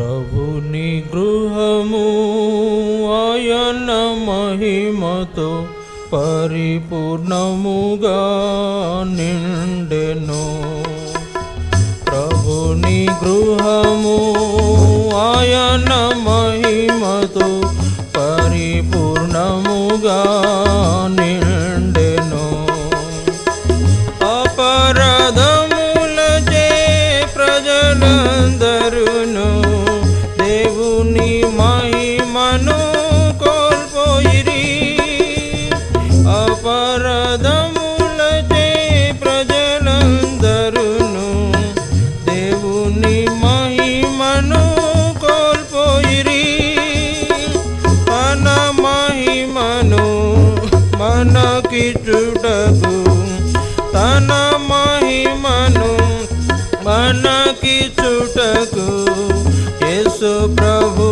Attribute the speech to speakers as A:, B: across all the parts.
A: ప్రభుని గృహము ఆయన మహిమతో పరిపూర్ణముగా నిండెను. ప్రభుని గృహము ఉండదు తన మహిమను మనకి చుటకు యేసు ప్రభు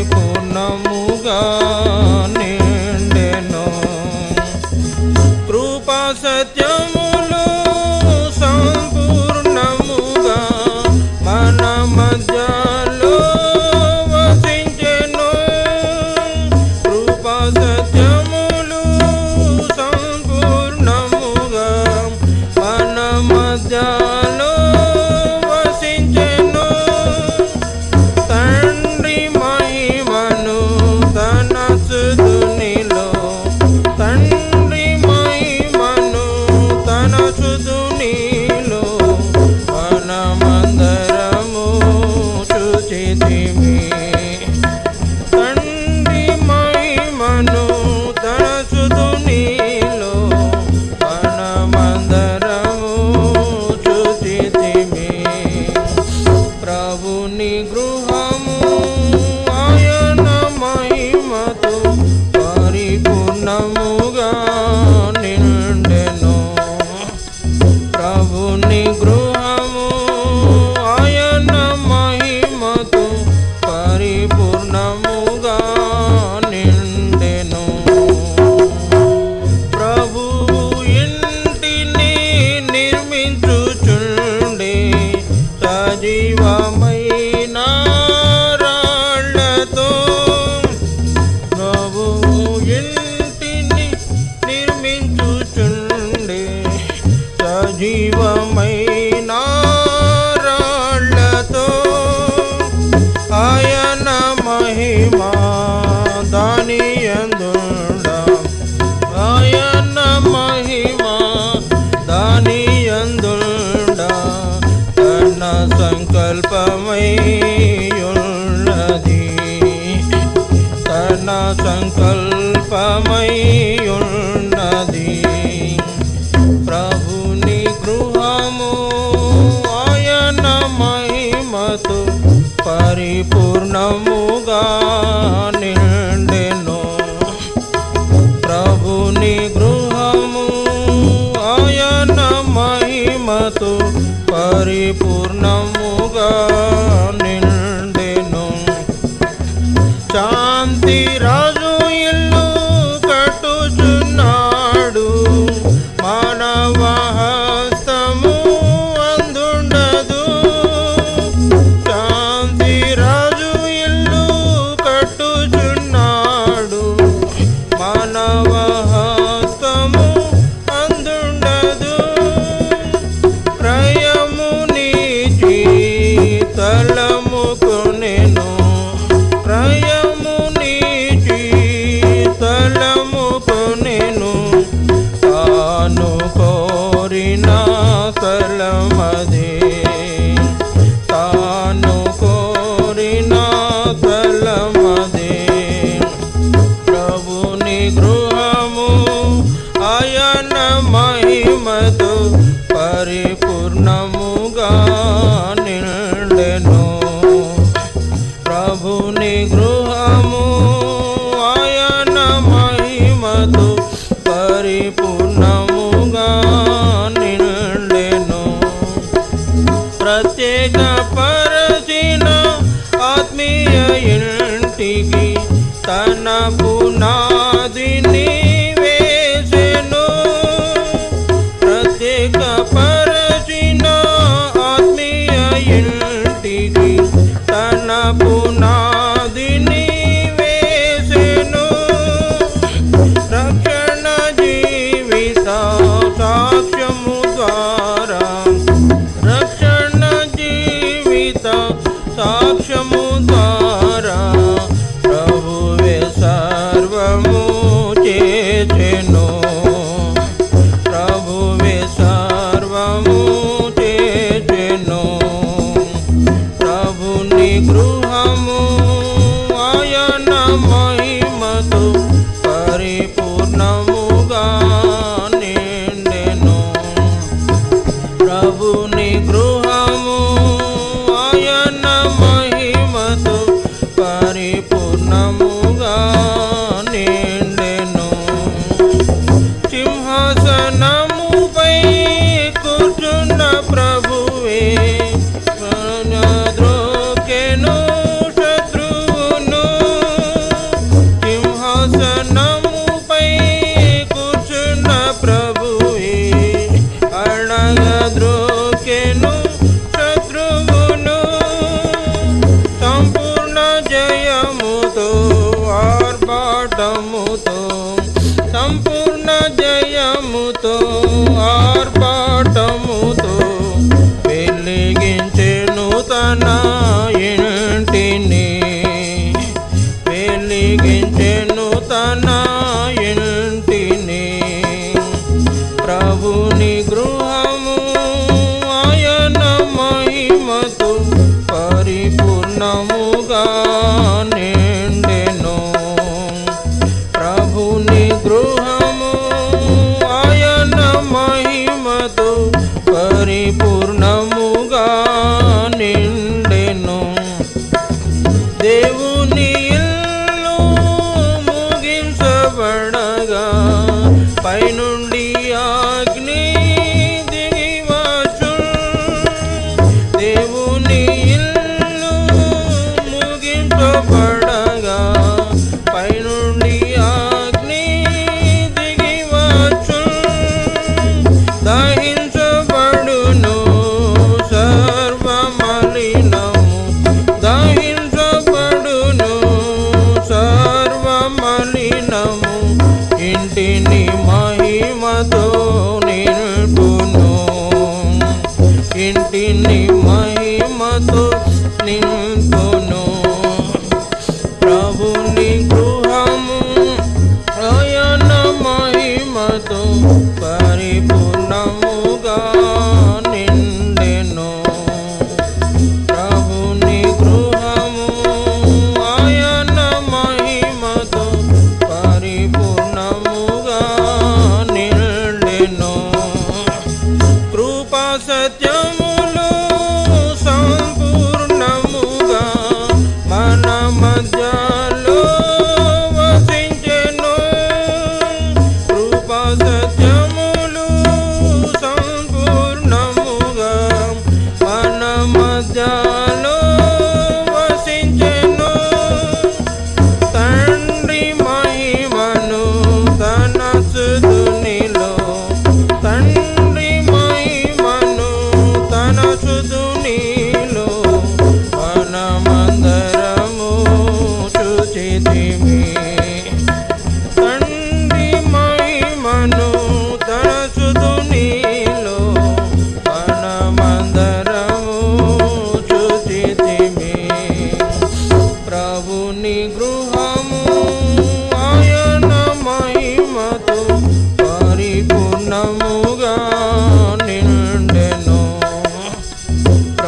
A: పరిపూర్ణముగా নিগ্রহ கல்பமையுள்ளதி தன சங்கல்பமையுள்ளதி பிரபுனி கிருஹமோ ஆயன மகிமத்து పరిపూర్ణముగా నిండెను ప్రభుని గృహము ఆయన మహిమతో పరిపూర్ణము நின்றெனும். சாந்தி ராஜ తన పునాదిని minutos. Devo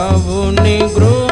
A: ప్రభుని గృహ